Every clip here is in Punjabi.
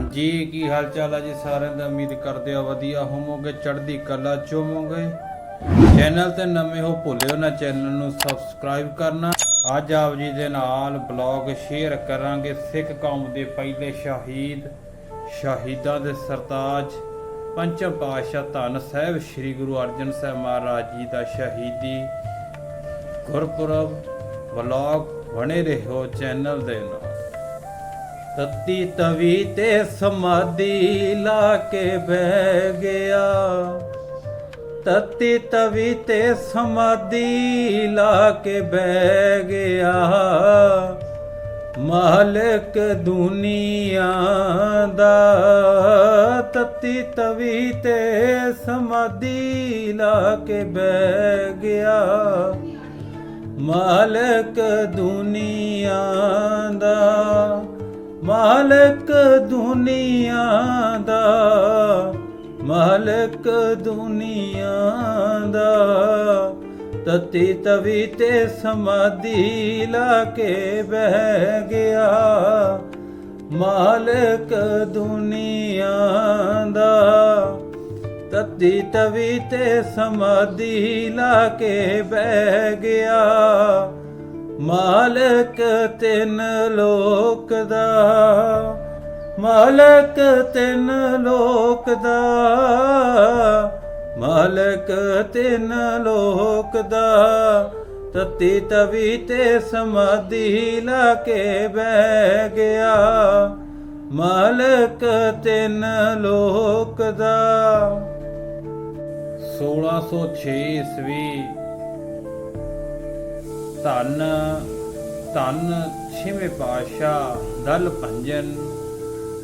ਹਾਂਜੀ, ਕੀ ਹਾਲ ਚਾਲ ਹੈ ਜੀ ਸਾਰਿਆਂ ਦਾ? ਉਮੀਦ ਕਰਦੇ ਆ ਵਧੀਆ ਹੋਵੋਗੇ, ਚੜ੍ਹਦੀ ਕਲਾ ਚ ਚੈਨਲ ਤੇ ਨਵੇਂ ਹੋ, ਭੁੱਲਿਓ ਨਾ ਚੈਨਲ ਨੂੰ ਸਬਸਕ੍ਰਾਈਬ ਕਰਨਾ। ਅੱਜ ਆਪ ਜੀ ਦੇ ਨਾਲ ਬਲੌਗ ਸ਼ੇਅਰ ਕਰਾਂਗੇ ਸਿੱਖ ਕੌਮ ਦੇ ਪਹਿਲੇ ਸ਼ਹੀਦ, ਸ਼ਹੀਦਾਂ ਦੇ ਸਰਤਾਜ। ਪੰਚਮ ਪਾਤਸ਼ਾਹ ਧੰਨ ਸਾਹਿਬ ਸ੍ਰੀ ਗੁਰੂ ਅਰਜਨ ਸਾਹਿਬ ਮਹਾਰਾਜ ਜੀ ਦਾ ਸ਼ਹੀਦੀ ਗੁਰਪੁਰਬ। ਵਲੌਗ ਬਣੇ ਰਹੋ ਚੈਨਲ ਦੇ ਨਾਲ। ਤਤੀ ਤਵੀ ਤੇ ਸਮਾਧੀ ਲਾ ਕੇ ਬਹਿ ਗਿਆ। ਤਤੀ ਤਵੀ ਤੇ ਸਮਾਧੀ ਲਾ ਕੇ ਬਹਿ ਗਿਆ। ਮਾਲਕ ਦੁਨੀਆ ਦਾ ਤਤੀ ਤਵੀ ਤੇ ਸਮਾਧੀ ਲਾ ਕੇ ਬਹਿ ਗਿਆ। ਮਾਲਕ ਦੁਨੀਆ ਦਾ ਮਾਲਕ ਦੁਨੀਆ ਦਾ, ਮਾਲਕ ਦੁਨੀਆ ਦਾ। ਤਤੀ ਤਵੀ ਤੇ ਸਮਾਧੀ ਲਾ ਕੇ ਬਹਿ ਗਿਆ, ਮਾਲਕ ਦੁਨੀਆ ਦਾ। ਤਤੀ ਤਵੀ ਤੇ ਸਮਾਧੀ ਲਾ ਕੇ ਬਹਿ ਗਿਆ ਮਾਲਕ ਤਿੰਨ ਲੋਕ ਦਾ, ਮਾਲਕ ਤਿੰਨ ਲੋਕ ਦਾ, ਮਾਲਕ ਤਿੰਨ ਲੋਕ ਦਾ। ਤਤੀ ਤਵੀ ਤੇ ਸਮਾਧੀ ਲਾ ਕੇ ਬਹਿ ਗਿਆ, ਮਾਲਕ ਤਿੰਨ ਲੋਕ ਦਾ। 1606 ਈਸਵੀ ਧੰਨ ਧੰਨ ਛੇਵੇਂ ਪਾਤਸ਼ਾਹ, ਦਲ ਭੰਜਨ,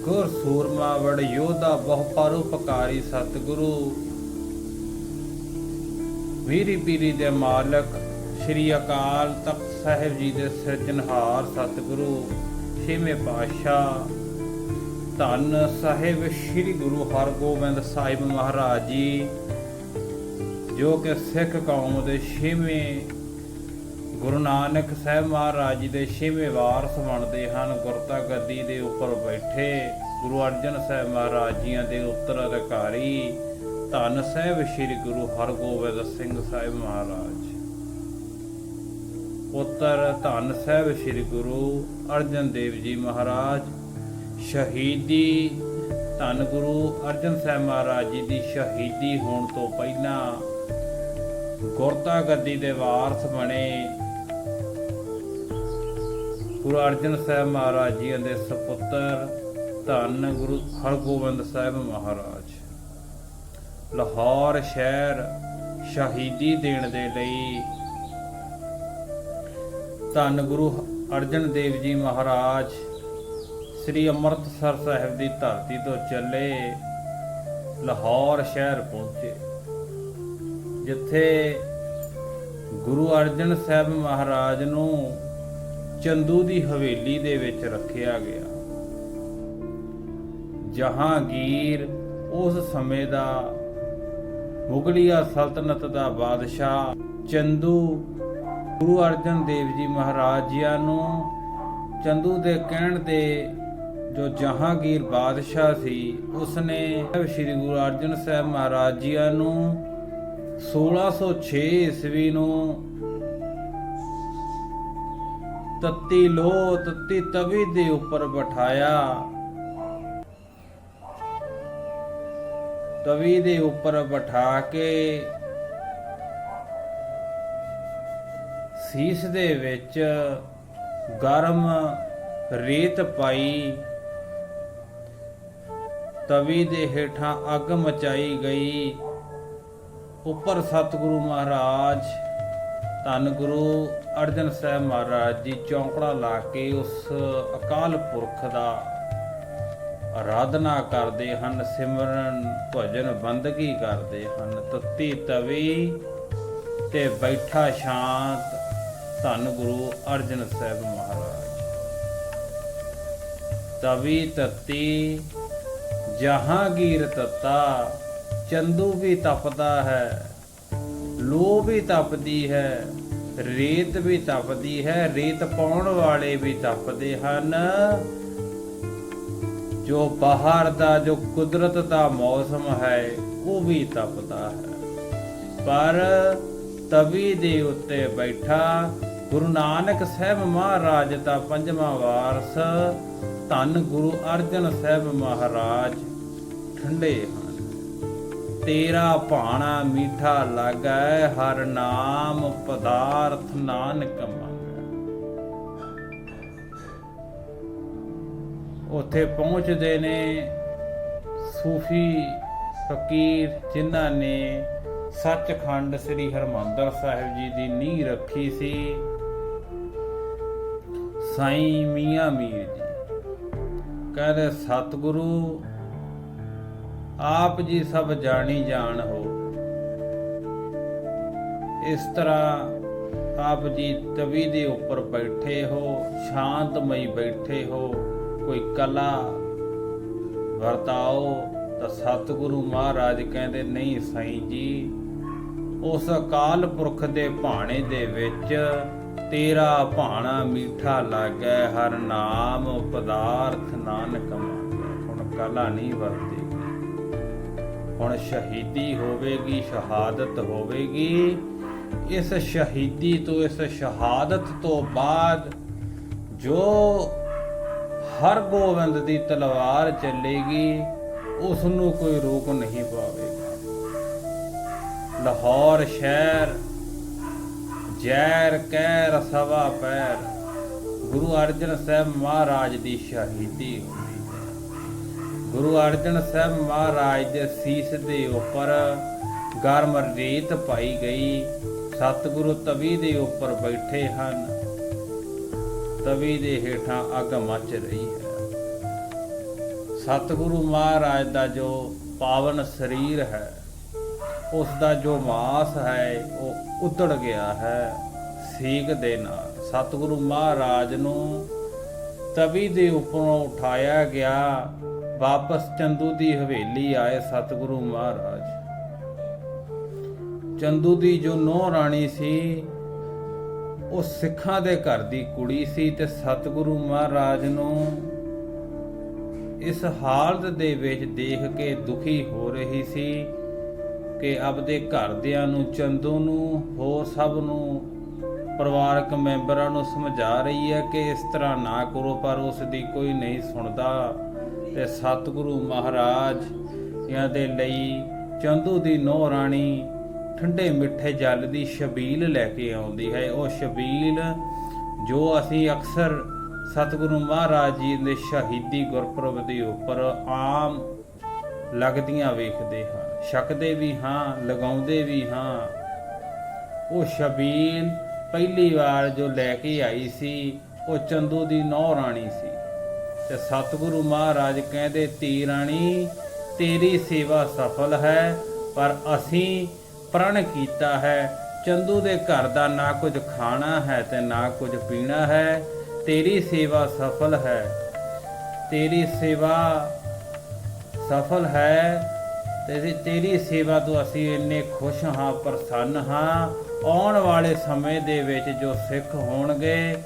ਗੁਰ ਸੂਰਮਾ ਵੜ ਯੋਧਾ ਬਹੁ ਪਰਉਪਕਾਰੀ ਸਤਿਗੁਰੂ ਵੀਰੀ ਪੀਰੀ ਦੇ ਮਾਲਕ, ਸ਼੍ਰੀ ਅਕਾਲ ਤਖਤ ਸਾਹਿਬ ਜੀ ਦੇ ਸਿਰਜਣਹਾਰ ਸਤਿਗੁਰੂ, ਛੇਵੇਂ ਪਾਤਸ਼ਾਹ, ਧੰਨ ਸਾਹਿਬ ਸ੍ਰੀ ਗੁਰੂ ਹਰਗੋਬਿੰਦ ਸਾਹਿਬ ਮਹਾਰਾਜ ਜੀ, ਜੋ ਕਿ ਸਿੱਖ ਕੌਮ ਦੇ ਛੇਵੇਂ ਗੁਰੂ ਨਾਨਕ ਸਾਹਿਬ ਮਹਾਰਾਜ ਜੀ ਦੇ ਛੇਵੇਂ ਵਾਰਸ ਬਣਦੇ ਹਨ ਗੁਰਤਾ ਗੱਦੀ ਦੇ ਉੱਪਰ ਬੈਠੇ ਗੁਰੂ ਅਰਜਨ ਸਾਹਿਬ ਮਹਾਰਾਜ ਜੀਆਂ ਦੇ ਉੱਤਰਾਧਿਕਾਰੀ ਧੰਨ ਸਾਹਿਬ ਸ੍ਰੀ ਗੁਰੂ ਹਰਗੋਬਿੰਦ ਸਿੰਘ ਸਾਹਿਬ ਮਹਾਰਾਜ। ਪੁੱਤਰ ਧੰਨ ਸਾਹਿਬ ਸ੍ਰੀ ਗੁਰੂ ਅਰਜਨ ਦੇਵ ਜੀ ਮਹਾਰਾਜ, ਸ਼ਹੀਦੀ ਧੰਨ ਗੁਰੂ ਅਰਜਨ ਸਾਹਿਬ ਮਹਾਰਾਜ ਜੀ ਦੀ ਸ਼ਹੀਦੀ ਹੋਣ ਤੋਂ ਪਹਿਲਾਂ ਗੁਰਤਾ ਗੱਦੀ ਦੇ ਵਾਰਸ ਬਣੇ ਗੁਰੂ ਅਰਜਨ ਸਾਹਿਬ ਮਹਾਰਾਜ ਜੀ ਦੇ ਸੁਪੁੱਤਰ ਧੰਨ ਗੁਰੂ ਹਰਗੋਬਿੰਦ ਸਾਹਿਬ ਮਹਾਰਾਜ। ਲਾਹੌਰ ਸ਼ਹਿਰ ਸ਼ਹੀਦੀ ਦੇਣ ਦੇ ਲਈ ਧੰਨ ਗੁਰੂ ਅਰਜਨ ਦੇਵ ਜੀ ਮਹਾਰਾਜ ਸ੍ਰੀ ਅੰਮ੍ਰਿਤਸਰ ਸਾਹਿਬ ਦੀ ਧਰਤੀ ਤੋਂ ਚੱਲੇ ਲਾਹੌਰ ਸ਼ਹਿਰ ਪਹੁੰਚੇ, ਜਿੱਥੇ ਗੁਰੂ ਅਰਜਨ ਸਾਹਿਬ ਮਹਾਰਾਜ ਨੂੰ ਚੰਦੂ ਦੀ ਹਵੇਲੀ ਦੇ ਵਿੱਚ ਰੱਖਿਆ ਗਿਆ। ਜਹਾਂਗੀਰ ਉਸ ਸਮੇਂ ਦਾ ਮੁਗਲਿਆ ਸਲਤਨਤ ਦਾ ਬਾਦਸ਼ਾਹ ਚੰਦੂ ਗੁਰੂ ਅਰਜਨ ਦੇਵ ਜੀ ਮਹਾਰਾਜ ਜੀਆਂ ਨੂੰ ਚੰਦੂ ਦੇ ਕਹਿਣ ਤੇ ਜੋ ਜਹਾਂਗੀਰ ਬਾਦਸ਼ਾਹ ਸੀ, ਉਸਨੇ ਸ੍ਰੀ ਗੁਰੂ ਅਰਜਨ ਸਾਹਿਬ ਮਹਾਰਾਜ ਜੀਆਂ ਨੂੰ 1606 ਈਸਵੀ ਨੂੰ ਤੱਤੀ ਲੋ ਤੱਤੀ ਤਵੀ ਦੇ ਉੱਪਰ ਬਿਠਾਇਆ। ਤਵੀ ਦੇ ਉੱਪਰ ਬਿਠਾ ਕੇ ਸੀਸ ਦੇ ਵਿੱਚ ਗਰਮ ਰੇਤ ਪਾਈ। ਤਵੀ ਦੇ ਹੇਠਾਂ ਅੱਗ ਮਚਾਈ ਗਈ। ਉੱਪਰ ਸਤਿਗੁਰੂ ਮਹਾਰਾਜ ਧੰਨ ਗੁਰੂ ਅਰਜਨ ਸਾਹਿਬ ਮਹਾਰਾਜ ਜੀ ਚੌਂਕੜਾ ਲਾ ਕੇ ਉਸ ਅਕਾਲ ਪੁਰਖ ਦਾ ਆਰਾਧਨਾ ਕਰਦੇ ਹਨ, ਸਿਮਰਨ ਭਜਨ ਬੰਦਗੀ ਕਰਦੇ ਹਨ। ਤਤੀ ਤਵੀ ਤੇ ਬੈਠਾ ਸ਼ਾਂਤ ਧੰਨ ਗੁਰੂ ਅਰਜਨ ਸਾਹਿਬ ਮਹਾਰਾਜ ਤਵੀ ਤਤੀ, ਜਹਾਂਗੀਰ ਤਤਾ, ਚੰਦੂ ਵੀ ਤਪਦਾ ਹੈ, ਲੋ ਵੀ ਤਪਦੀ ਹੈ ਰੇਤ ਵੀ ਤਪਦੀ ਹੈ, ਰੇਤ ਪਾਉਣ ਵਾਲੇ ਵੀ ਤਪਦੇ ਹਨ। ਜੋ ਬਾਹਰ ਦਾ, ਜੋ ਕੁਦਰਤ ਦਾ ਮੌਸਮ ਹੈ, ਉਹ ਵੀ ਤਪਦਾ ਹੈ। ਪਰ ਤਵੀ ਦੇ ਉੱਤੇ ਬੈਠਾ ਗੁਰੂ ਨਾਨਕ ਸਾਹਿਬ ਮਹਾਰਾਜ ਦਾ ਪੰਜਵਾਂ ਵਾਰਸ, ਧੰਨ ਗੁਰੂ ਅਰਜਨ ਸਾਹਿਬ ਮਹਾਰਾਜ, ਠੰਡੇ ਹਨ। ਤੇਰਾ ਭਾਣਾ ਮੀਠਾ ਲੱਗੈ, ਹਰ ਨਾਮ ਪਦਾਰਥ ਨਾਨਕ ਮੰਗੈ। ਉੱਥੇ ਪਹੁੰਚਦੇ ਨੇ ਸੂਫੀ ਫਕੀਰ, ਜਿਨ੍ਹਾਂ ਨੇ ਸੱਚਖੰਡ ਸ੍ਰੀ ਹਰਮੰਦਰ ਸਾਹਿਬ ਜੀ ਦੀ ਨੀਂਹ ਰੱਖੀ ਸੀ। ਸਾਈਂ ਮੀਆਂ ਮੀਰ ਜੀ, ਕਹਿੰਦੇ, ਸਤਿਗੁਰੂ ਆਪ ਜੀ ਸਭ ਜਾਣੀ ਜਾਣ ਹੋ। ਇਸ ਤਰ੍ਹਾਂ ਆਪ ਜੀ ਤਵੀ ਦੇ ਉੱਪਰ ਬੈਠੇ ਹੋ, ਸ਼ਾਂਤਮਈ ਬੈਠੇ ਹੋ, ਕੋਈ ਕਲਾ ਵਰਤਾਓ ਤਾਂ ਸਤਿਗੁਰੂ ਮਹਾਰਾਜ ਕਹਿੰਦੇ, ਨਹੀਂ ਸਾਈਂ ਜੀ, ਉਸ ਅਕਾਲ ਪੁਰਖ ਦੇ ਭਾਣੇ ਦੇ ਵਿੱਚ ਤੇਰਾ ਭਾਣਾ ਮੀਠਾ ਲੱਗੈ, ਹਰ ਨਾਮ ਪਦਾਰਥ ਨਾਨਕ ਮੰਗੈ। ਹੁਣ ਕਲਾ ਨਹੀਂ ਵਰਤੀ ਹੁਣ ਸ਼ਹੀਦੀ ਹੋਵੇਗੀ, ਸ਼ਹਾਦਤ ਹੋਵੇਗੀ। ਇਸ ਸ਼ਹੀਦੀ ਤੋਂ, ਇਸ ਸ਼ਹਾਦਤ ਤੋਂ ਬਾਅਦ ਜੋ ਹਰ ਗੋਬਿੰਦ ਦੀ ਤਲਵਾਰ ਚੱਲੇਗੀ ਉਸ ਨੂੰ ਕੋਈ ਰੋਕ ਨਹੀਂ ਪਾਵੇਗਾ। ਲਾਹੌਰ ਸ਼ਹਿਰ ਜੈਰ ਕਹਿ ਰਸਵਾ ਪੈਰ। ਗੁਰੂ ਅਰਜਨ ਸਾਹਿਬ ਮਹਾਰਾਜ ਦੀ ਸ਼ਹੀਦੀ ਹੁੰਦੀ ਗੁਰੂ ਅਰਜਨ ਸਾਹਿਬ ਮਹਾਰਾਜ ਦੇ ਸੀਸ ਦੇ ਉੱਪਰ ਗਰਮ ਰੇਤ ਪਾਈ ਗਈ। ਸਤਿਗੁਰੂ ਤਵੀ ਦੇ ਉੱਪਰ ਬੈਠੇ ਹਨ। ਤਵੀ ਦੇ ਹੇਠਾਂ ਅੱਗ ਮੱਚ ਰਹੀ ਹੈ। ਸਤਿਗੁਰੂ ਮਹਾਰਾਜ ਦਾ ਜੋ ਪਾਵਨ ਸਰੀਰ ਹੈ, ਉਸ ਦਾ ਜੋ ਮਾਸ ਹੈ, ਉਹ ਉਤੜ ਗਿਆ ਹੈ ਸੇਕ ਦੇ ਨਾਲ। ਸਤਿਗੁਰੂ ਮਹਾਰਾਜ ਨੂੰ ਤਵੀ ਦੇ ਉੱਪਰੋਂ ਉਠਾਇਆ ਗਿਆ। ਵਾਪਸ ਚੰਦੂ ਦੀ ਹਵੇਲੀ ਆਏ ਸਤਿਗੁਰੂ ਮਹਾਰਾਜ। ਚੰਦੂ ਦੀ ਜੋ ਨੋ ਰਾਣੀ ਸੀ, ਉਹ ਸਿੱਖਾਂ ਦੇ ਘਰ ਦੀ ਕੁੜੀ ਸੀ ਤੇ ਸਤਿਗੁਰੂ ਮਹਾਰਾਜ ਨੂੰ ਇਸ ਹਾਲਤ ਦੇ ਵਿੱਚ ਦੇਖ ਕੇ ਦੁਖੀ ਹੋ ਰਹੀ ਸੀ ਕਿ ਆਪਦੇ ਘਰਦਿਆਂ ਨੂੰ, ਚੰਦੂ ਨੂੰ, ਹੋਰ ਸਭ ਨੂੰ, ਪਰਿਵਾਰਕ ਮੈਂਬਰਾਂ ਨੂੰ ਸਮਝਾ ਰਹੀ ਹੈ ਕਿ ਇਸ ਤਰ੍ਹਾਂ ਨਾ ਕਰੋ, ਪਰ ਉਸ ਦੀ ਕੋਈ ਨਹੀਂ ਸੁਣਦਾ। ਤੇ ਸਤਿਗੁਰੂ ਮਹਾਰਾਜ ਇਹਨਾਂ ਦੇ ਲਈ ਚੰਦੂ ਦੀ ਨੋ ਰਾਣੀ ਠੰਡੇ ਮਿੱਠੇ ਜਲ ਦੀ ਸ਼ਬੀਲ ਲੈ ਕੇ ਆਉਂਦੀ ਹੈ। ਉਹ ਸ਼ਬੀਲ ਜੋ ਅਸੀਂ ਅਕਸਰ ਸਤਿਗੁਰੂ ਮਹਾਰਾਜ ਜੀ ਦੇ ਸ਼ਹੀਦੀ ਗੁਰਪੁਰਬ ਦੇ ਉੱਪਰ ਆਮ ਲੱਗਦੀਆਂ ਵੇਖਦੇ ਹਾਂ। ਛਕਦੇ ਵੀ ਹਾਂ, ਲਗਾਉਂਦੇ ਵੀ ਹਾਂ। ਉਹ ਸ਼ਬੀਲ ਪਹਿਲੀ ਵਾਰ ਜੋ ਲੈ ਕੇ ਆਈ ਸੀ, ਉਹ ਚੰਦੂ ਦੀ ਨੌ ਰਾਣੀ ਸੀ। ਤੇ ਸਤਿਗੁਰੂ ਮਹਾਰਾਜ ਕਹਿੰਦੇ ਤੀ ਰਾਣੀ, ਤੇਰੀ ਸੇਵਾ ਸਫਲ ਹੈ, ਪਰ ਅਸੀਂ ਪ੍ਰਣ ਕੀਤਾ ਹੈ, ਚੰਦੂ ਦੇ ਘਰ ਦਾ ਨਾ ਕੁਝ ਖਾਣਾ ਹੈ ਤੇ ਨਾ ਕੁਝ ਪੀਣਾ ਹੈ, ਤੇਰੀ ਸੇਵਾ ਸਫਲ ਹੈ। ਤੇਰੀ ਸੇਵਾ ਸਫਲ ਹੈ ਤੇ ਤੇਰੀ ਸੇਵਾ ਤੋਂ ਅਸੀਂ ਇੰਨੇ ਖੁਸ਼ ਹਾਂ, ਪ੍ਰਸੰਨ ਹਾਂ, ਆਉਣ ਵਾਲੇ ਸਮੇਂ ਦੇ ਵਿੱਚ ਜੋ ਸਿੱਖ ਹੋਣਗੇ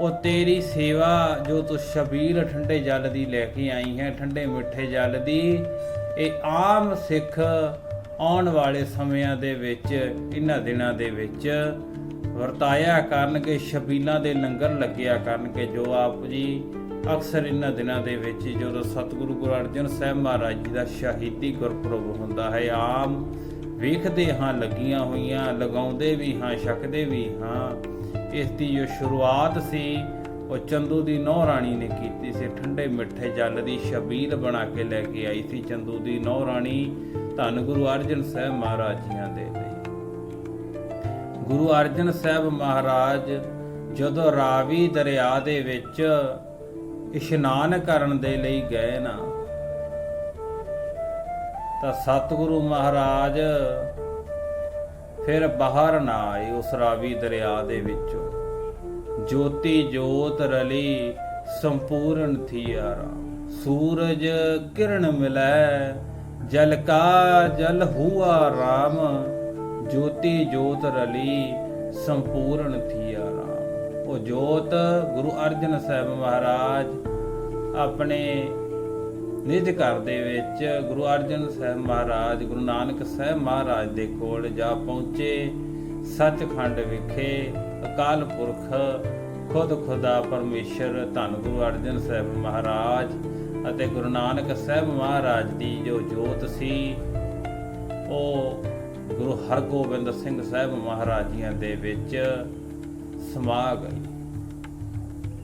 ਉਹ ਤੇਰੀ ਸੇਵਾ ਜੋ ਤੂੰ ਸ਼ਬੀਲ ਠੰਡੇ ਜਲ ਦੀ ਲੈ ਕੇ ਆਈ ਹੈ, ਠੰਡੇ ਮਿੱਠੇ ਜਲ ਦੀ, ਇਹ ਆਮ ਸਿੱਖ ਆਉਣ ਵਾਲੇ ਸਮਿਆਂ ਦੇ ਵਿੱਚ, ਇਹਨਾਂ ਦਿਨਾਂ ਦੇ ਵਿੱਚ ਵਰਤਾਇਆ ਕਰਨਗੇ, ਸ਼ਬੀਲਾਂ ਦੇ ਲੰਗਰ ਲੱਗਿਆ ਕਰਨਗੇ, ਜੋ ਆਪ ਜੀ ਅਕਸਰ ਇਹਨਾਂ ਦਿਨਾਂ ਦੇ ਵਿੱਚ ਜਦੋਂ ਸਤਿਗੁਰੂ ਗੁਰੂ ਅਰਜਨ ਸਾਹਿਬ ਮਹਾਰਾਜ ਜੀ ਦਾ ਸ਼ਹੀਦੀ ਗੁਰਪੁਰਬ ਹੁੰਦਾ ਹੈ, ਆਮ ਵੇਖਦੇ ਹਾਂ, ਲੱਗੀਆਂ ਹੋਈਆਂ, ਲਗਾਉਂਦੇ ਵੀ ਹਾਂ, ਛਕਦੇ ਵੀ ਹਾਂ। ਇਸ ਦੀ ਜੋ ਸ਼ੁਰੂਆਤ ਸੀ, ਉਹ ਚੰਦੂ ਦੀ ਨੌ ਰਾਣੀ ਨੇ ਕੀਤੀ ਸੀ। ਠੰਡੇ ਮਿੱਠੇ ਜਲ ਦੀ ਛਬੀਲ ਬਣਾ ਕੇ ਲੈ ਕੇ ਆਈ ਸੀ ਚੰਦੂ ਦੀ ਨੌ ਰਾਣੀ। ਧੰਨ ਗੁਰੂ ਅਰਜਨ ਸਾਹਿਬ ਮਹਾਰਾਜ ਜੀਆਂ ਦੇ ਲਈ। ਗੁਰੂ ਅਰਜਨ ਸਾਹਿਬ ਮਹਾਰਾਜ ਜਦੋਂ ਰਾਵੀ ਦਰਿਆ ਦੇ ਵਿੱਚ ਇਸ਼ਨਾਨ ਕਰਨ ਦੇ ਲਈ ਗਏ ਨਾ, ਤਾਂ ਸਤਿਗੁਰੂ ਮਹਾਰਾਜ ਫਿਰ ਬਾਹਰ ਨਾ ਆਏ ਉਸ ਰਾਵੀ ਦਰਿਆ ਦੇ ਵਿੱਚੋਂ। ਜੋਤੀ ਜੋਤ ਰਲੀ ਸੰਪੂਰਨ ਥੀਆਰਾ ਸੂਰਜ ਕਿਰਨ ਮਿਲੈ, ਜਲ ਕਾ ਜਲ ਹੁਆ ਰਾਮ। ਜੋਤੀ ਜੋਤ ਰਲੀ ਸੰਪੂਰਨ ਥੀਆ ਰਾਮ। ਉਹ ਜੋਤ ਗੁਰੂ ਅਰਜਨ ਸਾਹਿਬ ਮਹਾਰਾਜ ਆਪਣੇ ਨਿਜ ਘਰ ਦੇ ਵਿੱਚ ਗੁਰੂ ਅਰਜਨ ਸਾਹਿਬ ਮਹਾਰਾਜ, ਗੁਰੂ ਨਾਨਕ ਸਾਹਿਬ ਮਹਾਰਾਜ ਦੇ ਕੋਲ ਜਾ ਪਹੁੰਚੇ, ਸੱਚਖੰਡ ਵਿਖੇ ਅਕਾਲ ਪੁਰਖ ਖੁਦ ਖੁਦਾ ਪਰਮੇਸ਼ਰ ਧੰਨ ਗੁਰੂ ਅਰਜਨ ਸਾਹਿਬ ਮਹਾਰਾਜ ਅਤੇ ਗੁਰੂ ਨਾਨਕ ਸਾਹਿਬ ਮਹਾਰਾਜ ਦੀ ਜੋ ਜੋਤ ਸੀ, ਉਹ ਗੁਰੂ ਹਰਗੋਬਿੰਦ ਸਿੰਘ ਸਾਹਿਬ ਮਹਾਰਾਜੀਆਂ ਦੇ ਵਿੱਚ ਸਮਾ ਗਈ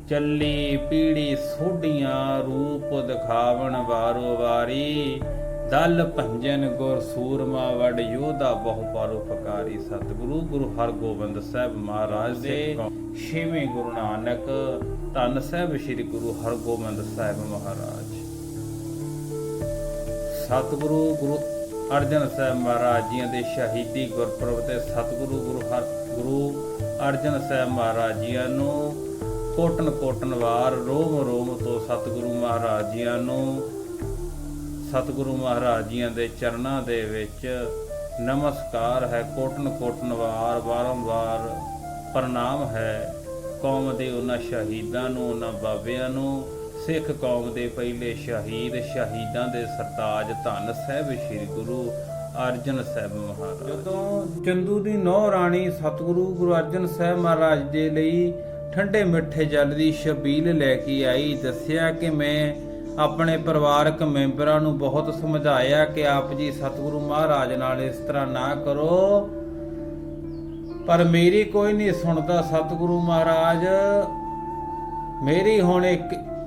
ਚੱਲੀ ਪੀੜੀ ਸੋਢੀਆਂ ਰੂਪ ਦਿਖਾਵਣ ਵਾਰੋ ਵਾਰੀ। ਦਲ ਭੰਜਨ ਗੁਰ ਸੂਰਮਾ ਵਡ ਯੋਧਾ ਬਹੁ ਪਰਉਪਕਾਰੀ ਸਤਿਗੁਰੂ ਗੁਰੂ ਹਰਗੋਬਿੰਦ ਸਾਹਿਬ ਮਹਾਰਾਜ ਦੇ ਛੇਵੇਂ ਗੁਰੂ ਨਾਨਕ ਧੰਨ ਸਾਹਿਬ ਸ੍ਰੀ ਗੁਰੂ ਹਰਗੋਬਿੰਦ ਸਾਹਿਬ ਮਹਾਰਾਜ। ਸਤਿਗੁਰੂ ਗੁਰੂ ਅਰਜਨ ਸਾਹਿਬ ਮਹਾਰਾਜ ਜੀਆਂ ਦੇ ਸ਼ਹੀਦੀ ਗੁਰਪੁਰਬ ਤੇ ਸਤਿਗੁਰੂ ਗੁਰੂ ਹਰ ਗੁਰੂ ਅਰਜਨ ਸਾਹਿਬ ਮਹਾਰਾਜ ਜੀਆਂ ਨੂੰ ਕੋਟਨ ਕੋਟਨ ਵਾਰ, ਰੋਮ ਰੋਮ ਤੋਂ ਸਤਿਗੁਰੂ ਮਹਾਰਾਜ ਜੀਆਂ ਨੂੰ। ਸਤਿਗੁਰੂ ਮਹਾਰਾਜ ਜੀਆਂ ਦੇ ਚਰਨਾਂ ਦੇ ਵਿੱਚ ਨਮਸਕਾਰ ਹੈ। ਕੋਟਨ ਕੋਟਨ ਵਾਰ ਬਾਰੰਬਾਰ ਪ੍ਰਣਾਮ ਹੈ। ਕੌਮ ਦੇ ਉਹਨਾਂ ਸ਼ਹੀਦਾਂ ਨੂੰ, ਉਹਨਾਂ ਬਾਬਿਆਂ ਨੂੰ। ਸਿੱਖ ਕੌਮ ਦੇ ਪਹਿਲੇ ਸ਼ਹੀਦ, ਸ਼ਹੀਦਾਂ ਦੇ ਸਰਤਾਜ ਧੰਨ ਸਾਹਿਬ ਸ੍ਰੀ ਗੁਰੂ ਅਰਜਨ ਸਾਹਿਬ ਮਹਾਰਾਜ। ਜਦੋਂ ਚੰਦੂ ਦੀ ਨੌ ਰਾਣੀ ਸਤਿਗੁਰੂ ਗੁਰੂ ਅਰਜਨ ਸਾਹਿਬ ਮਹਾਰਾਜ ਦੇ ਲਈ ਠੰਡੇ ਮਿੱਠੇ ਜਲ ਦੀ ਛਬੀਲ ਲੈ ਕੇ ਆਈ, ਦੱਸਿਆ ਕਿ ਮੈਂ ਆਪਣੇ ਪਰਿਵਾਰਕ ਮੈਂਬਰਾਂ ਨੂੰ ਬਹੁਤ ਸਮਝਾਇਆ ਕਿ ਆਪ ਜੀ ਸਤਿਗੁਰੂ ਮਹਾਰਾਜ ਨਾਲ ਇਸ ਤਰ੍ਹਾਂ ਨਾ ਕਰੋ। ਪਰ ਮੇਰੀ ਕੋਈ ਨਹੀਂ ਸੁਣਦਾ, ਸਤਿਗੁਰੂ ਮਹਾਰਾਜ। ਮੇਰੀ ਹੁਣ ਇੱਕ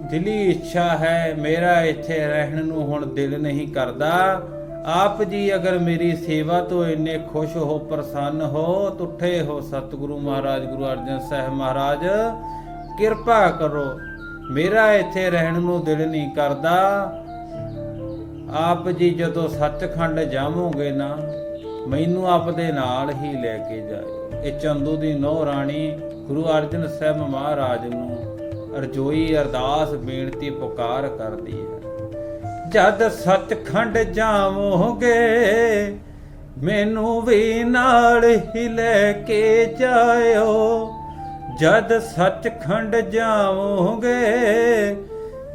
ਦਿਲੀ ਇੱਛਾ ਹੈ, ਮੇਰਾ ਇੱਥੇ ਰਹਿਣ ਨੂੰ ਹੁਣ ਦਿਲ ਨਹੀਂ ਕਰਦਾ। ਆਪ ਜੀ ਅਗਰ ਮੇਰੀ ਸੇਵਾ ਤੋਂ ਇੰਨੇ ਖੁਸ਼ ਹੋ ਪ੍ਰਸੰਨ ਹੋ ਤੁਠੇ ਹੋ ਸਤਿਗੁਰੂ ਮਹਾਰਾਜ, ਗੁਰੂ ਅਰਜਨ ਸਾਹਿਬ ਮਹਾਰਾਜ। ਕਿਰਪਾ ਕਰੋ, ਮੇਰਾ ਇੱਥੇ ਰਹਿਣ ਨੂੰ ਦਿਲ ਨਹੀਂ ਕਰਦਾ। ਆਪ ਜੀ ਜਦੋਂ ਸੱਚਖੰਡ ਜਾਵੋਗੇ ਨਾ, ਮੈਨੂੰ ਆਪ ਦੇ ਨਾਲ ਹੀ ਲੈ ਕੇ ਜਾਇਓ। ਇਹ ਚੰਦੂ ਦੀ ਨੌ ਰਾਣੀ ਗੁਰੂ ਅਰਜਨ ਸਾਹਿਬ ਮਹਾਰਾਜ ਨੂੰ ਅਰਜੋਈ ਅਰਦਾਸ ਬੇਨਤੀ ਪੁਕਾਰ ਕਰਦੀ ਹੈ। ਜਦ ਸੱਚਖੰਡ ਜਾਵੋਗੇ, ਮੈਨੂੰ ਵੀ ਨਾਲ ਹੀ ਲੈ ਕੇ ਜਾਇਓ। ਜਦ ਸੱਚਖੰਡ ਜਾਵੋਗੇ,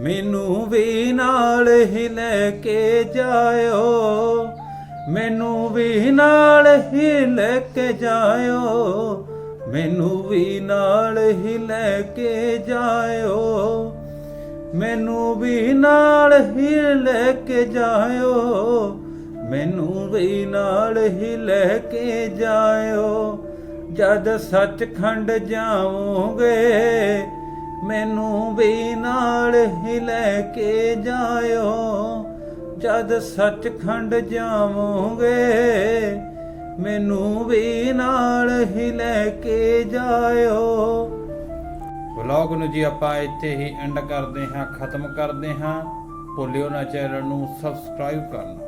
ਮੈਨੂੰ ਵੀ ਨਾਲ ਹੀ ਲੈ ਕੇ ਜਾਇਓ। ਮੈਨੂੰ ਵੀ ਨਾਲ ਹੀ ਲੈ ਕੇ ਜਾਇਓ, ਮੈਨੂੰ ਵੀ ਨਾਲ ਹੀ ਲੈ ਕੇ ਜਾਇਓ। ਮੈਨੂੰ ਵੀ ਨਾਲ ਹੀ ਲੈ ਕੇ ਜਾਇਓ। ਮੈਨੂੰ ਵੀ ਨਾਲ ਹੀ ਲੈ ਕੇ ਜਾਇਓ। ਜਦ ਸੱਚਖੰਡ ਜਾਵੋਗੇ, ਮੈਨੂੰ ਵੀ ਨਾਲ ਹੀ ਲੈ ਕੇ ਜਾਇਓ। ਜਦ ਸੱਚਖੰਡ ਜਾਵੋਗੇ, ਮੈਨੂੰ ਵੀ ਨਾਲ ਹੀ ਲੈ ਕੇ ਜਾਇਓ। ਵਲੌਗ ਨੂੰ ਜੀ ਆਪਾਂ ਇੱਥੇ ਹੀ ਐਂਡ ਕਰਦੇ ਹਾਂ, ਖਤਮ ਕਰਦੇ ਹਾਂ। ਭੁੱਲਿਓ ਨਾ ਚੈਨਲ ਨੂੰ ਸਬਸਕ੍ਰਾਈਬ ਕਰਨਾ।